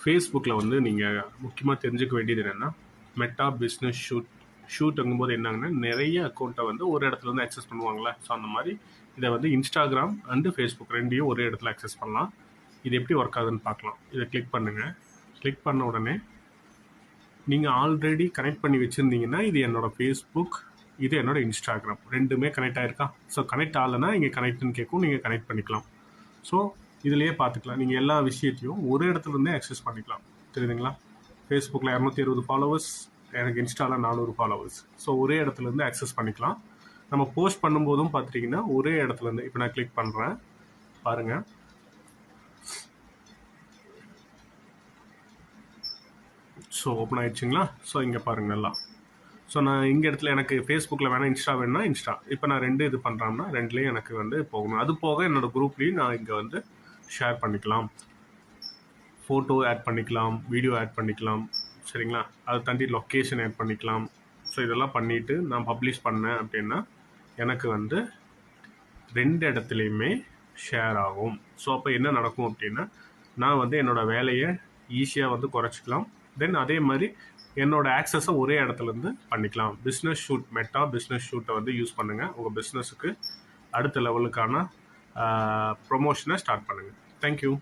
ஃபேஸ்புக்கில் வந்து நீங்கள் முக்கியமாக தெரிஞ்சுக்க வேண்டியது என்னென்னா மெட்டா பிஸ்னஸ் ஷூட் ஷூட்டுங்கும்போது என்னங்கன்னா நிறைய அக்கௌண்ட்டை வந்து ஒரு இடத்துல வந்து ஆக்சஸ் பண்ணுவாங்களே ஸோ அந்த மாதிரி இதை வந்து இன்ஸ்டாகிராம் அண்டு ஃபேஸ்புக் ரெண்டையும் ஒரே இடத்துல அக்சஸ் பண்ணலாம். இது எப்படி ஒர்க் ஆகுதுன்னு பார்க்கலாம். இதை கிளிக் பண்ணுங்கள் கிளிக் பண்ண உடனே நீங்கள் ஆல்ரெடி கனெக்ட் பண்ணி வச்சுருந்தீங்கன்னா இது என்னோடய ஃபேஸ்புக் இது என்னோடய இன்ஸ்டாகிராம் ரெண்டுமே கனெக்ட் ஆகிருக்கா ஸோ கனெக்ட் ஆகலைன்னா இங்கே கனெக்ட்னு கேட்கும் நீங்கள் கனெக்ட் பண்ணிக்கலாம். ஸோ இதுலேயே பார்த்துக்கலாம். நீங்கள் எல்லா விஷயத்தையும் ஒரு இடத்துல இருந்தே அக்சஸ் பண்ணிக்கலாம். தெரியுதுங்களா? ஃபேஸ்புக்கில் இரநூத்தி இருபது ஃபாலோவர்ஸ் எனக்கு இன்ஸ்டாவில் நானூறு ஃபாலோவர்ஸ் ஸோ ஒரே இடத்துலேருந்து அக்சஸ் பண்ணிக்கலாம். நம்ம போஸ்ட் பண்ணும்போதும் பார்த்துட்டிங்கன்னா ஒரே இடத்துலேருந்து இப்போ நான் கிளிக் பண்ணுறேன் பாருங்கள் ஸோ ஓப்பன் ஆயிடுச்சுங்களா? ஸோ இங்கே பாருங்கள் நல்லா. ஸோ நான் இங்கே இடத்துல எனக்கு ஃபேஸ்புக்கில் வேணால் இன்ஸ்டா வேணும்னா இன்ஸ்டா இப்போ நான் ரெண்டு இது பண்ணுறோம்னா ரெண்டுலேயும் எனக்கு வந்து போகணும். அது போக என்னோடய குரூப்லேயும் நான் இங்கே வந்து ஷேர் பண்ணிக்கலாம். ஃபோட்டோ ஆட் பண்ணிக்கலாம் வீடியோ ஆட் பண்ணிக்கலாம் சரிங்களா? அதை தாண்டி லொக்கேஷன் ஆட் பண்ணிக்கலாம். ஸோ இதெல்லாம் பண்ணிவிட்டு நான் பப்ளிஷ் பண்ணேன் அப்படின்னா எனக்கு வந்து ரெண்டு இடத்துலையுமே ஷேர் ஆகும். ஸோ அப்போ என்ன நடக்கும் அப்படின்னா நான் வந்து என்னோடய வேலையை ஈஸியாக வந்து குறைச்சிக்கலாம். தென் அதே மாதிரி என்னோட ஆக்சஸை ஒரே இடத்துல இருந்து பண்ணிக்கலாம். பிஸ்னஸ் ஷூட் மெட்டா பிஸ்னஸ் ஷூட்டை வந்து யூஸ் பண்ணுங்கள் உங்கள் பிஸ்னஸுக்கு அடுத்த லெவலுக்கான ப்ரொமோஷனை ஸ்டார்ட் பண்ணுங்கள் தேங்க்யூ